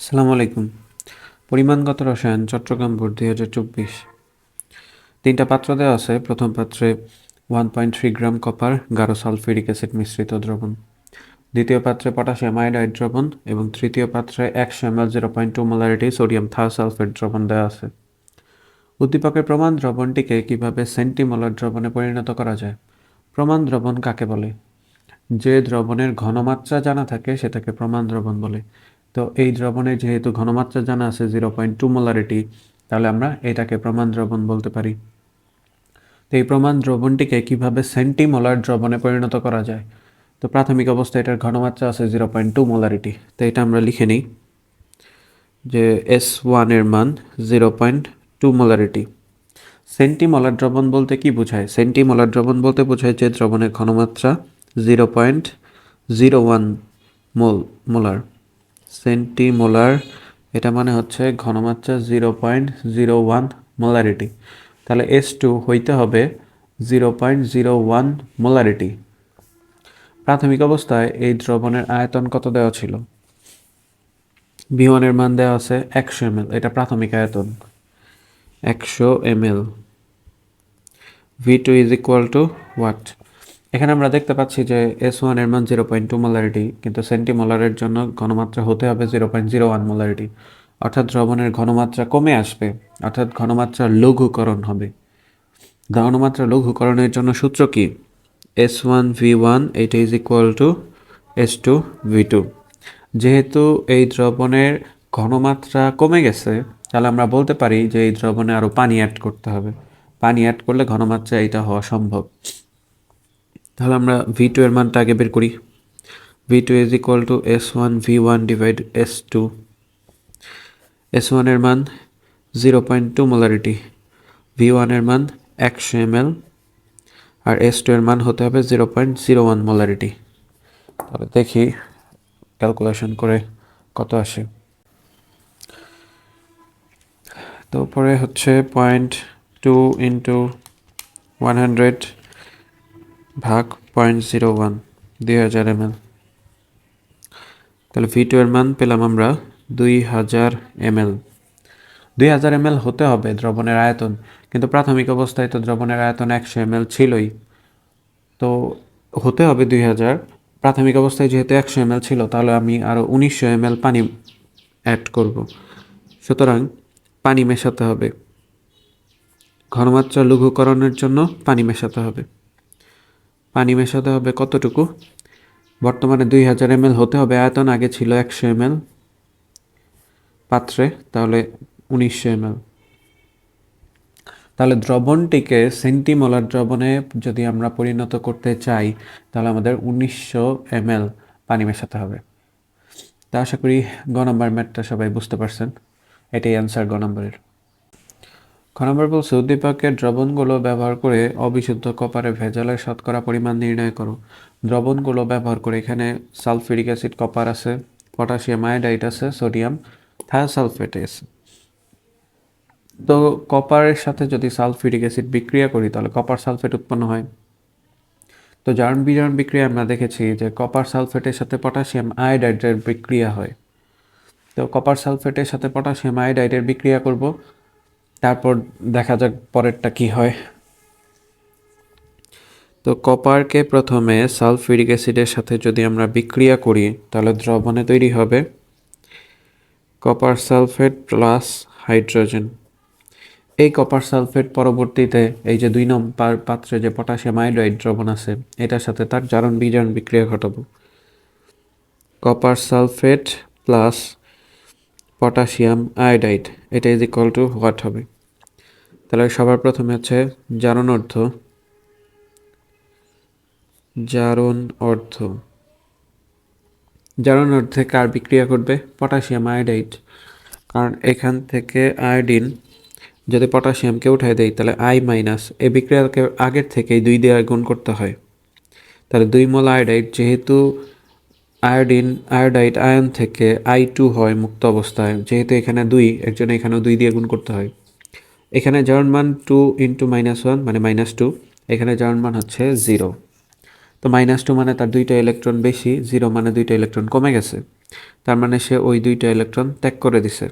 আসসালামু আলাইকুম। পরিমাণগত রসায়ন, চট্টগ্রাম বোর্ড দুই হাজার চব্বিশ। তিনটা পাত্র দেওয়া আছে। প্রথম পাত্রে one point three gram copper, গাঢ় সালফিউরিক অ্যাসিড মিশ্রিত দ্রবণ। দ্বিতীয় পাত্রে পটাশিয়াম আয়োডাইড দ্রবণ এবং তৃতীয় পাত্রে একশো M L zero point two molarity sodium thiosulphate দ্রবণ দেওয়া আছে। উদ্দীপকের প্রমাণ দ্রবণটিকে কীভাবে সেন্টিমোলার দ্রবণে পরিণত করা যায়? প্রমাণ দ্রবণ কাকে বলে? যে দ্রবণের ঘনমাত্রা জানা থাকে, সেটাকে প্রমাণ দ্রবণ বলে। তো এই দ্রবণের যেহেতু ঘনমাত্রা জানা আছে জিরো পয়েন্ট টু মোলারিটি তাহলে আমরা এটাকে প্রমাণ দ্রবণ বলতে পারি। তো এই প্রমাণ দ্রবণটিকে কীভাবে সেন্টিমোলার দ্রবণে পরিণত করা যায়? তো প্রাথমিক অবস্থায় এটার ঘনমাত্রা আছে জিরো পয়েন্ট টু মোলারিটি তো এটা আমরা লিখে নিই যে এস ওয়ানের মান zero point two molarity centimolar দ্রবণ বলতে কি বোঝায়? সেন্টিমোলার দ্রবণ বলতে বোঝায় যে দ্রবণের ঘনমাত্রা zero point zero one mole molar centimolar, এটা মানে হচ্ছে ঘনমাত্রা zero point zero one molarity তাহলে এস টু হইতে হবে zero point zero one molarity প্রাথমিক অবস্থায় এই দ্রবণের আয়তন কত দেওয়া ছিল? বিমানের মান দেওয়া আছে একশো এম এল, এটা প্রাথমিক আয়তন। একশো M L. V two is equal to what এখানে আমরা দেখতে পাচ্ছি যে এস ওয়ানের মান জিরো পয়েন্ট টু মোলারিটি কিন্তু সেন্টিমোলারের জন্য ঘনমাত্রা হতে হবে zero point zero one molarity অর্থাৎ দ্রবণের ঘনমাত্রা কমে আসবে, অর্থাৎ ঘনমাত্রা লঘুকরণ হবে। ঘনমাত্রা লঘুকরণের জন্য সূত্র কি? এস ওয়ান ভি ওয়ান এইটা is equal to S two V two যেহেতু এই দ্রবণের ঘনমাত্রা কমে গেছে, তাহলে আমরা বলতে পারি যে এই দ্রবণে আরও পানি অ্যাড করতে হবে। পানি অ্যাড করলে ঘনমাত্রা এটা হওয়া সম্ভব। তাহলে আমরা ভি টু এর মানটা আগে বের করি। V two is equal to S one V one divide S two S ওয়ানের মান zero point two molarity V ওয়ানের মান একশো এম এল। আর এস টু এর মান হতে হবে zero point zero one molarity তাহলে দেখি ক্যালকুলেশন করে কত আসে। তো পরে হচ্ছে point two into one hundred ভাগ পয়েন্ট জিরো ওয়ান দুই হাজার এম তাহলে ভি টু এর মান পেলাম আমরা দুই হাজার এম এল দুই হাজার এম হতে হবে দ্রবণের আয়তন, কিন্তু প্রাথমিক অবস্থায় তো দ্রবণের আয়তন একশো এম ছিলই। তো হতে হবে দুই হাজার, প্রাথমিক অবস্থায় যেহেতু একশো এম ছিল, তাহলে আমি আরও উনিশশো এম পানি অ্যাড করব। সুতরাং পানি মেশাতে হবে। ঘনমাত্রা লঘুকরণের জন্য পানি মেশাতে হবে। পানি মেশাতে হবে কতটুকু? বর্তমানে দুই হাজার এম হতে হবে, আয়তন আগে ছিল একশো এম পাত্রে, তাহলে উনিশশো এম তাহলে দ্রবণটিকে সেন্টিমোলার দ্রবণে যদি আমরা পরিণত করতে চাই, তাহলে আমাদের উনিশশো এম পানি মেশাতে হবে। তা আশা করি গ নম্বর ম্যাটটা সবাই বুঝতে পারছেন। এটাই অ্যান্সার গ নম্বরের। খ বলছে উদ্দীপকের দ্রবণগুলো ব্যবহার করে অবিশুদ্ধ কপারে ভেজালের শতকরা পরিমাণ নির্ণয় করো। দ্রবণগুলো ব্যবহার করে এখানে সালফিউরিক অ্যাসিড কপার আছে, পটাশিয়াম আয়োডাইড আছে, সোডিয়াম থায়োসালফেট আছে। তো কপারের সাথে যদি সালফিউরিক অ্যাসিড বিক্রিয়া করি, তাহলে কপার সালফেট উৎপন্ন হয়। তো জারণ বিজারণ বিক্রিয়া আমরা দেখেছি যে কপার সালফেটের সাথে পটাশিয়াম আয়োডাইডের বিক্রিয়া হয়। তো কপার সালফেটের সাথে পটাশিয়াম আয়োডাইডের বিক্রিয়া করব। তারপর দেখা যাক পরেরটা কি হয়। তো কপারকে প্রথমে সালফিউরিক অ্যাসিডের সাথে যদি আমরা বিক্রিয়া করি, তাহলে দ্রবণে তৈরি হবে কপার সালফেট প্লাস হাইড্রোজেন। এই কপার সালফেট পরবর্তীতে এই যে দুই নম্বর পাত্রে যে পটাশিয়াম আয়োডাইড দ্রবণ আছে, এটার সাথে তার জারণ বিজারণ বিক্রিয়া ঘটাবো। Copper sulphate plus potassium iodide এটা ইজ ইকুয়াল টু হোয়াট হবে? তাহলে সবার প্রথমে হচ্ছে জারণ অর্ধ। জারণ অর্ধ। জারণ অর্থে কার বিক্রিয়া করবে পটাশিয়াম আয়োডাইড কারণ এখান থেকে আয়োডিন যদি পটাশিয়ামকে উঠাই দেয়, তাহলে আই মাইনাস এই বিক্রিয়াকে আগের থেকেই দুই দিয়ে গুণ করতে হয়। তাহলে দুই মোল আয়োডাইড যেহেতু আয়োডিন আয়োডাইড আয়ন থেকে আই টু হয় মুক্ত অবস্থায়, যেহেতু এখানে দুই, এর জন্য এখানেও দুই দিয়ে গুণ করতে হয়। এখানে জার্ন মান টু ইন্টু মাইনাস ওয়ান মানে মাইনাস টু, এখানে জার্ন মান হচ্ছে জিরো। তো মাইনাস টু মানে তার দুইটা ইলেকট্রন বেশি, জিরো মানে দুইটা ইলেকট্রন কমে গেছে। তার মানে সে ওই দুইটা ইলেকট্রন ত্যাগ করে দিছে।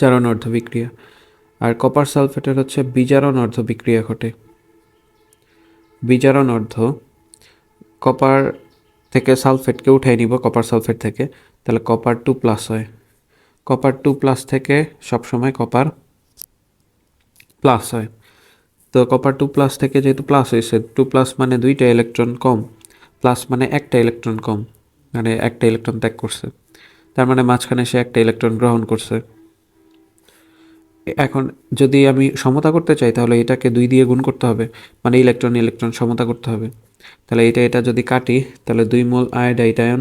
জারণ অর্ধ বিক্রিয়া আর কপার সালফেটের হচ্ছে বিজারণ অর্ধ বিক্রিয়া ঘটে। বিজারণ অর্ধ, কপার থেকে সালফেটকে উঠাই নিব কপার সালফেট থেকে। তাহলে কপার টু প্লাস হয়। কপার টু প্লাস থেকে সবসময় কপার প্লাস হয়। তো কপার টু প্লাস থেকে যেহেতু প্লাস হয়েছে টু প্লাস মানে দুইটা ইলেকট্রন কম প্লাস মানে একটা ইলেকট্রন কম মানে একটা ইলেকট্রন ত্যাগ করছে। তার মানে মাঝখানে সে একটা ইলেকট্রন গ্রহণ করছে। এখন যদি আমি সমতা করতে চাই, তাহলে এটাকে দুই দিয়ে গুণ করতে হবে মানে ইলেকট্রন ইলেকট্রন সমতা করতে হবে। তাহলে এটা এটা যদি কাটি, তাহলে দুই mole iodide ion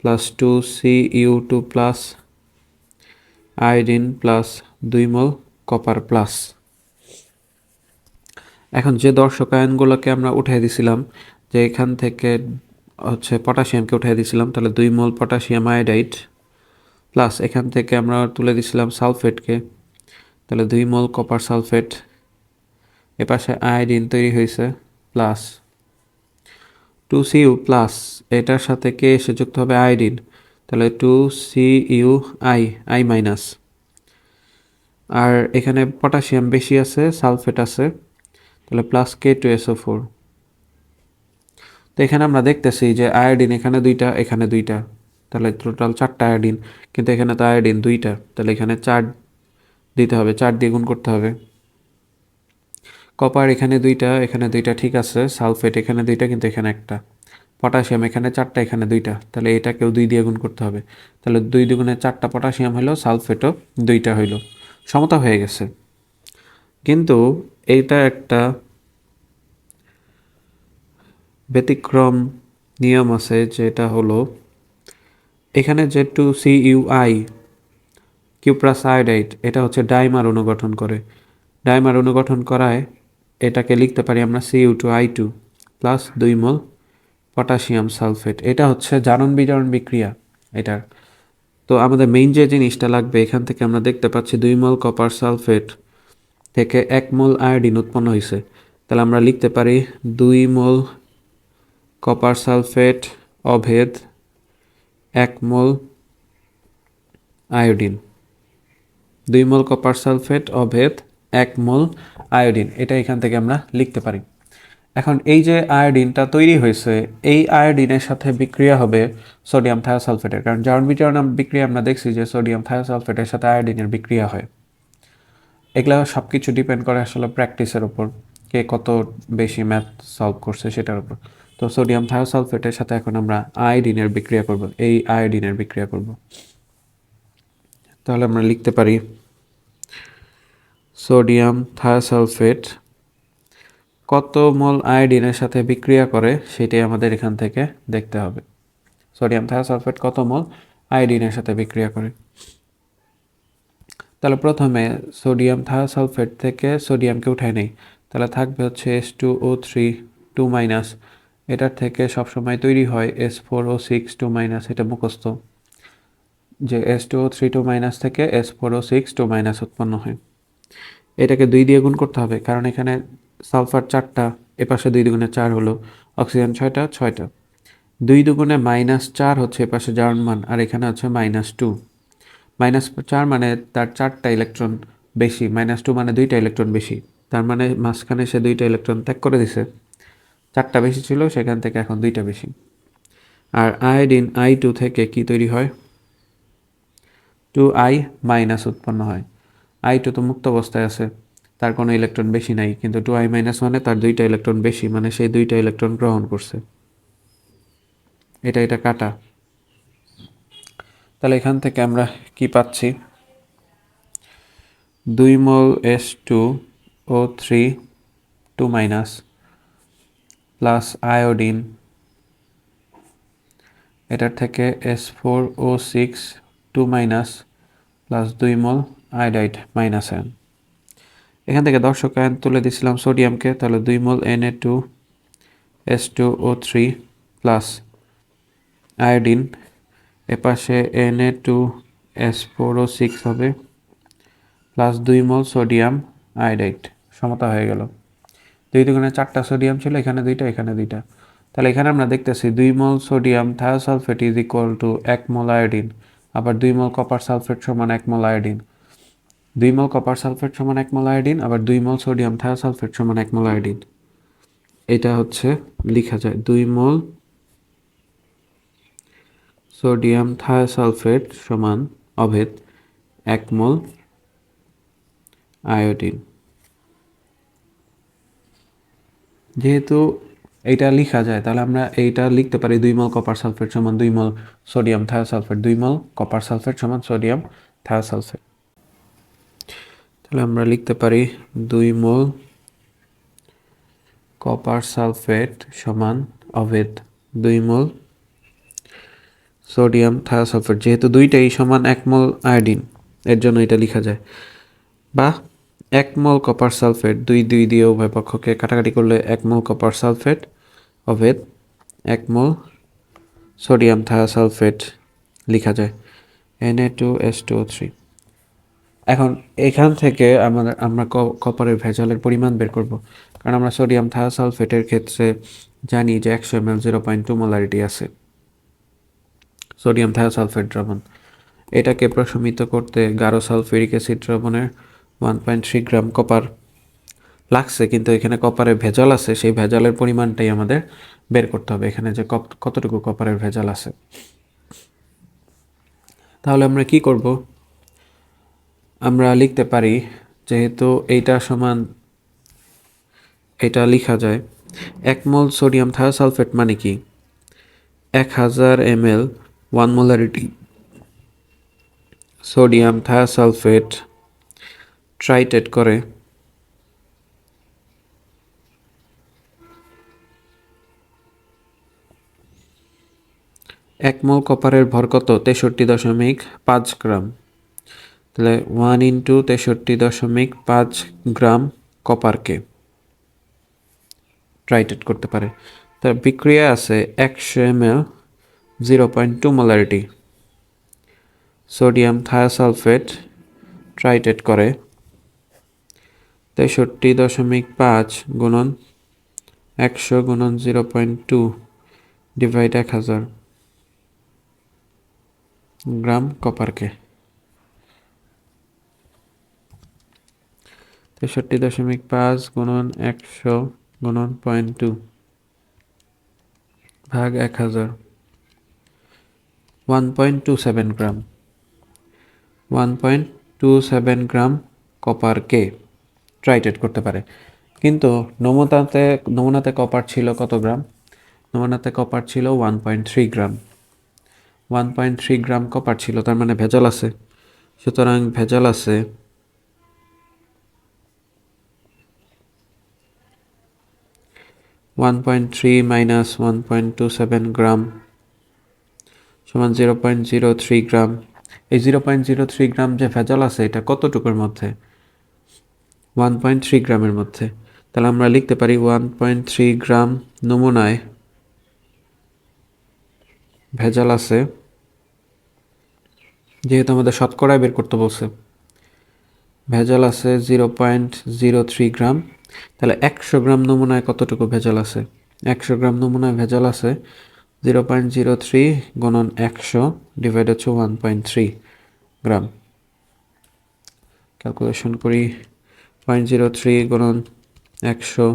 plus two C U two plus iodine plus দুই মোল কপার প্লাস এখন যে দর্শক আয়নগুলোকে আমরা উঠাই দিছিলাম, যে এখান থেকে হচ্ছে পটাশিয়ামকে উঠাই দিছিলাম, তাহলে দুই মোল পটাশিয়াম আয়োডাইট প্লাস এখান থেকে আমরা তুলে দিছিলাম সালফেটকে, তাহলে দুই মোল কপার সালফেট, এপাশে আয়োডিন তৈরি হয়েছে plus two C U plus এটার সাথে কে এসে যুক্ত হবে? আয়োডিন তাহলে two C U I I minus আর এখানে পটাশিয়াম বেশি আছে সালফেট আছে, তাহলে plus K two SO four তো এখানে আমরা দেখতেছি যে আয়োডিন এখানে দুইটা এখানে দুইটা। তাহলে টোটাল চারটা আয়োডিন কিন্তু এখানে তো আয়োডিন দুইটা। তাহলে এখানে চার দিতে হবে, চার দিয়ে গুণ করতে হবে। কপার এখানে দুইটা এখানে দুইটা ঠিক আছে, সালফেট এখানে দুইটা, কিন্তু এখানে একটা। পটাশিয়াম এখানে চারটা, এখানে দুইটা। তাহলে এটাকেও দুই দিয়ে গুণ করতে হবে। তাহলে দুই দুগুণে চারটা পটাশিয়াম হলো, সালফেটও দুইটা হইল। সমতা হয়ে গেছে। কিন্তু এইটা একটা ব্যতিক্রম নিয়ম আছে, যেটা হলো এখানে যে two C U I cuprous iodide এটা হচ্ছে ডাইমার অনুগঠন করে। ডাইমার অনুগঠন করায় এটাকে লিখতে পারি আমরা C U two I two plus দুই মোল পটাশিয়াম সালফেট। এটা হচ্ছে জারণ বিজারণ বিক্রিয়া এটার। তো আমাদের মেইন যে জিনিসটা লাগবে, এখান থেকে আমরা দেখতে পাচ্ছি দুই মোল কপার সালফেট থেকে এক মোল আয়োডিন উৎপন্ন হয়েছে তাহলে আমরা লিখতে পারি দুই মোল কপার সালফেট অভেদ এক মোল আয়োডিন দুই মোল কপার সালফেট অভেদ এক মোল আয়োডিন, এটা এখান থেকে আমরা লিখতে পারি। এখন এই যে আয়োডিনটা তৈরি হয়েছে, এই আয়োডিনের সাথে বিক্রিয়া হবে সোডিয়াম থায়োসালফেটের, কারণ জারণ বিজারণ বিক্রিয়া আমরা দেখছি যে সোডিয়াম থায়োসালফেটের সাথে আয়োডিনের বিক্রিয়া হয়। এগুলো সব কিছু ডিপেন্ড করে আসলে প্র্যাকটিসের ওপর কে কত বেশি ম্যাথ সলভ করছে সেটার উপর। তো সোডিয়াম থায়োসালফেটের সাথে এখন আমরা আয়োডিনের বিক্রিয়া করব, এই আয়োডিনের বিক্রিয়া করব। তাহলে আমরা লিখতে পারি সোডিয়াম থায়োসালফেট কত মোল আয়োডিনের সাথে বিক্রিয়া করে সেটাই আমাদের এখান থেকে দেখতে হবে। সোডিয়াম থায়োসালফেট কত মোল আয়োডিনের সাথে বিক্রিয়া করে? তাহলে প্রথমে সোডিয়াম থায়োসালফেট থেকে সোডিয়ামকে উঠাই নেই। তাহলে থাকবে হচ্ছে S two O three two minus. এটার থেকে সবসময় তৈরি হয় S four O six two minus, এটা মুখস্থ। যে S two O three two minus থেকে S four O six two minus উৎপন্ন হয়। এটাকে দুই দিয়ে গুণ করতে হবে, কারণ এখানে সালফার চারটা এপাশে দুই দুগুণে চার হলো, অক্সিজেন ছয়টা ছয়টা। দুই দুগুণে মাইনাস চার হচ্ছে এপাশে জার্ন মান, আর এখানে হচ্ছে মাইনাস টু। মাইনাস চার মানে তার চারটা ইলেকট্রন বেশি, মাইনাস টু মানে দুইটা ইলেকট্রন বেশি, তার মানে মাঝখানে সে দুইটা ইলেকট্রন ত্যাগ করে দিছে। চারটা বেশি ছিল, সেখান থেকে এখন দুইটা বেশি। আর আয়োডিন আই টু থেকে কি তৈরি হয়? টু আই মাইনাস উৎপন্ন হয়। আই টু তো মুক্ত অবস্থায় আছে। তার কোনো ইলেকট্রন বেশি নাই, কিন্তু টু আই মাইনাস মানে তার দুইটা ইলেকট্রন বেশি মানে সেই দুইটা ইলেকট্রন গ্রহণ করছে। এটা এটা কাটা। তাহলে এখান থেকে আমরা কি পাচ্ছি? দুই mole S two O three two minus plus iodine. এটার থেকে S four O six two minus plus দুই মোল আয়োডাইড মাইনাস আয়ন এখান থেকে দর্শক আয়ন তুলে দিয়েছিলাম সোডিয়ামকে, তাহলে দুই mole N A two, S two, O three plus iodine. এপাশে N A two, S four, O six হবে, প্লাস দুই মোল সোডিয়াম আয়োডাইড সমতা হয়ে গেল। দুই দুগুণে চারটা সোডিয়াম ছিল, এখানে দুইটা এখানে দুইটা। তাহলে এখানে আমরা দেখতেছি দুই mole sodium thiosulphate is equal to এক মোল আয়োডিন, আবার দুই মোল কপার সালফেট সমান এক মোল আয়োডিন। দুই মল কপার সালফেট সমান এক মল আয়োডিন আবার দুই মল সোডিয়াম থায়োসালফেট সমান এক মোল আয়োডিন এটা হচ্ছে, লেখা যায়, দুই মোল সোডিয়াম থায়োসালফেট সমান অভেদ এক মোল আয়োডিন যেহেতু এইটা লেখা যায়, তাহলে আমরা এইটা লিখতে পারি, দুই মল কপার সালফেট সমান দুই মল সোডিয়াম থায়োসালফেট দুই মল কপার সালফেট সমান সোডিয়াম থায়োসালফেট তাহলে আমরা লিখতে পারি দুই মোল কপার সালফেট সমান অভেদ দুই মোল সোডিয়াম থায়োসালফেট, যেহেতু দুইটাই সমান এক মোল আয়োডিন, এর জন্য এটা লেখা যায়। বা এক মোল কপার সালফেট, দুই দুই দিয়ে উভয় পক্ষকে কাটাকাটি করলে এক মোল কপার সালফেট অভেদ এক মোল সোডিয়াম থায়োসালফেট লেখা যায়। N A two S two three এখন এখান থেকে আমাদের আমরা ক- কপারের ভেজালের পরিমাণ বের করব। কারণ আমরা সোডিয়াম থায়োসালফেটের ক্ষেত্রে জানি যে একশো M L zero point two molarity আছে। সোডিয়াম থায়োসালফেট দ্রবণ। এটাকে প্রশমিত করতে গারো সালফিউরিক অ্যাসিড দ্রবণের one point three gram copper লাগছে, কিন্তু এখানে কপারের ভেজাল আছে, সেই ভেজালের পরিমাণটাই আমাদের বের করতে হবে। এখানে যে কত- কতটুকু কপারের ভেজাল আছে। তাহলে আমরা কি করব? আমরা লিখতে পারি, যেহেতু এইটা সমান, এটা লেখা যায়, এক মোল সোডিয়াম থায়োসালফেট মানে কি? এক হাজার M L one molarity. Sodium thiosulphate titrated করে। এক মোল কপারের ভর কত? তেষট্টি দশমিক পাঁচ গ্রাম। তাহলে ওয়ান ইন্টু তেষট্টি দশমিক পাঁচ গ্রাম কপারকে ট্রাইটেড করতে পারে। তার বিক্রিয়া আছে একশো M L zero point two molarity sodium thiosulphate titrated করে। তেষট্টি দশমিক পাঁচ গুণন একশো গুণন জিরো পয়েন্ট টু ডিভাইড এক হাজার গ্রাম কপারকে। তেষট্টি দশমিক পাঁচ গুণন একশো গুণন পয়েন্ট টু ভাগ এক হাজার। One point two seven gram. One point two seven gram কপারকে titrated করতে পারে। কিন্তু নমুনাতে নমুনাতে কপার ছিল কত গ্রাম? নমুনাতে কপার ছিল one point three gram. One point three gram copper ছিল, তার মানে ভেজাল আছে। সুতরাং ভেজাল আছে one point three minus one point two seven gram সমান zero point zero three gram এই zero point zero three gram যে ভেজাল আছে, এটা কতটুকুর মধ্যে? ওয়ান পয়েন্ট থ্রি গ্রামের মধ্যে। তাহলে আমরা লিখতে পারি ওয়ান পয়েন্ট থ্রি গ্রাম নমুনায় ভেজাল আছে। যেহেতু আমাদের শতকরায় বের করতে বলছে। ভেজাল আছে zero point zero three gram তাহলে একশো গ্রাম নমুনায় কতটুকু ভেজাল আছে? একশো গ্রাম নমুনায় ভেজাল আছে জিরো পয়েন্ট জিরো থ্রি গণন একশো ডিভাইড হচ্ছে one point three gram. Calculation করি, পয়েন্ট জিরো থ্রি গুণন একশো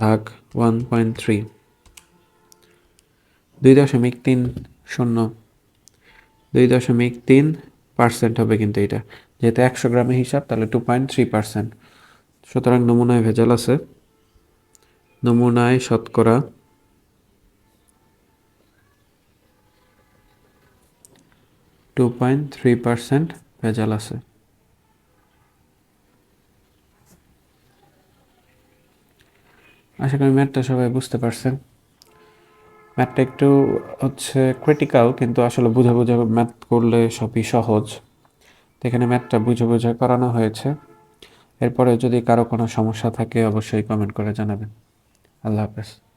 ভাগ ওয়ান পয়েন্ট থ্রি। দুই দশমিক তিন শূন্য। দুই দশমিক তিন পার্সেন্ট হবে কিন্তু এটা। যেহেতু একশো গ্রামের হিসাব, তাহলে টু পয়েন্ট থ্রি পার্সেন্ট সুতরাং নমুনায় ভেজাল আছে। নমুনায় শতকরা টু পয়েন্ট থ্রি পার্সেন্ট ভেজাল আছে। আশা করি ম্যাথটা সবাই বুঝতে পারছেন ম্যাথটা একটু হচ্ছে ক্রিটিক্যাল কিন্তু আসলে বুঝে বুঝে ম্যাথ করলে সবই সহজ। এখানে ম্যাথটা বুঝে বুঝে করানো হয়েছে। এরপরে যদি কারও কোনো সমস্যা থাকে অবশ্যই কমেন্ট করে জানাবেন। আল্লাহ হাফেজ।